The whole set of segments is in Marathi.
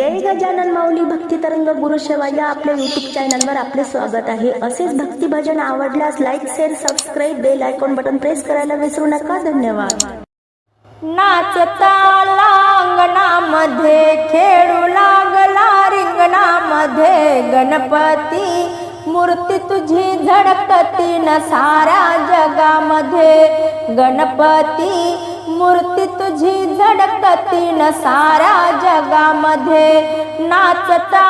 जय गजानन माऊली भक्ती तरंग गुरु सेवा या आपल्या युट्यूब चॅनलवर आपले स्वागत आहे. असेच भक्ती भजन आवडल्यास like share subscribe bell icon button press करायला विसरू नका. धन्यवाद. नाचता अंगणामध्ये खेळू लागला रिंगणामध्ये. गणपती मूर्ती तुझी झडकती न साऱ्या जगामध्ये. गणपती मूर्ती तुझी झडकती न साऱ्या मध्ये नाचता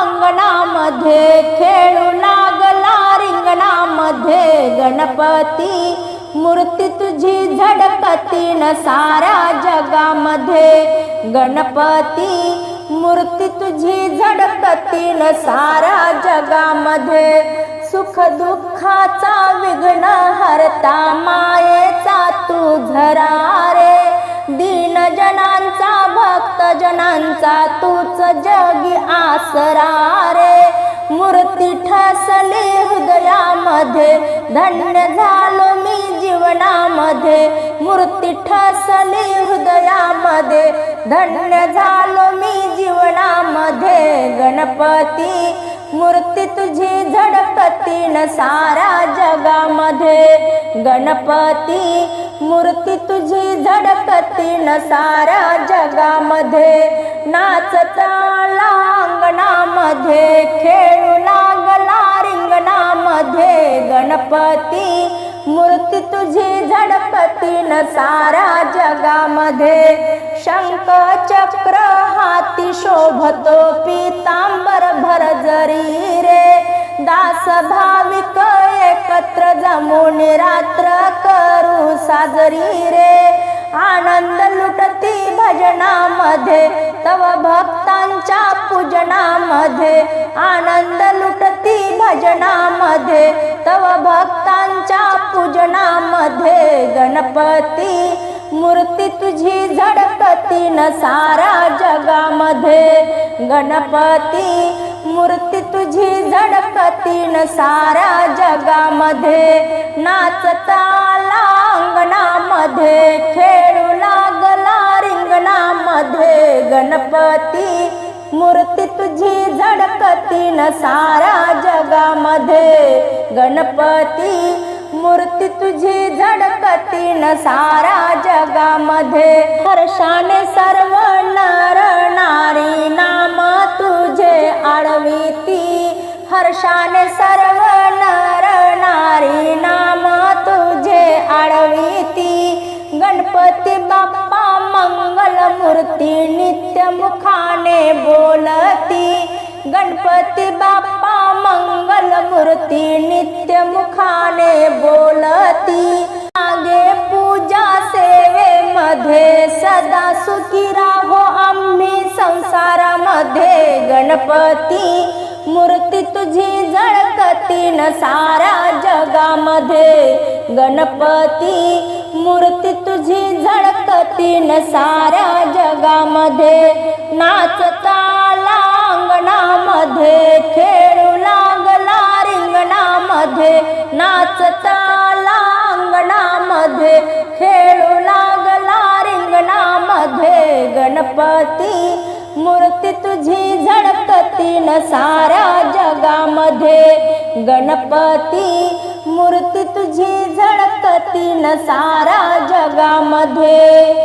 अंगणामध्ये खेळू लागला रिंगणामध्ये. गणपती मूर्ती तुझी झडकती न साऱ्या जगामध्ये. गणपती मूर्ती तुझी झडकती न साऱ्या जगामध्ये. सुख दुःखाचा विघ्न हरता मायेचा तू झरा भक्त तूच जगी आसरा रे मूर्ती ठसली हृदयामध्ये धन्य झालो मी जीवनामध्ये. मूर्ती ठसली हृदयामध्ये धन्य झालो मी जीवनामध्ये. गणपती मूर्ती तुझी झडपती न सारा जगामध्ये. गणपती मूर्ती तुझी झडकती न साऱ्या जगामध्ये. नाचता अंगणामध्ये खेळू लागला रिंगणामध्ये. गणपती मूर्ती तुझी झडपती न साऱ्या जगामध्ये. शंख चक्र हाती शोभतो पितांबर भर जरी रे. दास भाविक एकत्र जमून रात्र साजरी रे. आनंद लुटती भजनामध्ये तव भक्तांच्या पूजनामध्ये. आनंद लुटती भजनामध्ये तव भक्तांच्या पूजनामध्ये. गणपती मूर्ती तुझी झडकती न सारा जगामध्ये. गणपती मूर्ती तुझी झडकती न सारा जगामध्ये. नाचता अंगणामध्ये खेळू लागला रिंगणामध्ये. गणपती मूर्ती तुझी झडकती न साऱ्या जगामध्ये. गणपती मूर्ती तुझी झडकती न साऱ्या जगामध्ये. हर्षाने सर्व नर नारी नाम तुझे आडवीती हर्षाने सर्व मूर्ती नित्य मुखाने बोलती. गणपती बाप्पा मंगल मूर्ती नित्य मुखाने बोलती. मागे पूजा सेवेमध्ये सदा सुखी राहो आम्ही संसारामध्ये. गणपती मूर्ती तुझी जळकती न सारा जगामध्ये. गणपती मूर्ती तुझी झळकती न सारा जगामध्ये नाचता लांगणामध्ये खेळू लागला रिंगणामध्ये. नाचता लांगणामध्ये खेळू लागला रिंगणामध्ये. गणपती मूर्ती तुझी झडकती न साऱ्या जगामध्ये. गणपती मूर्ती तुझी झडकती न साऱ्या जगामध्ये.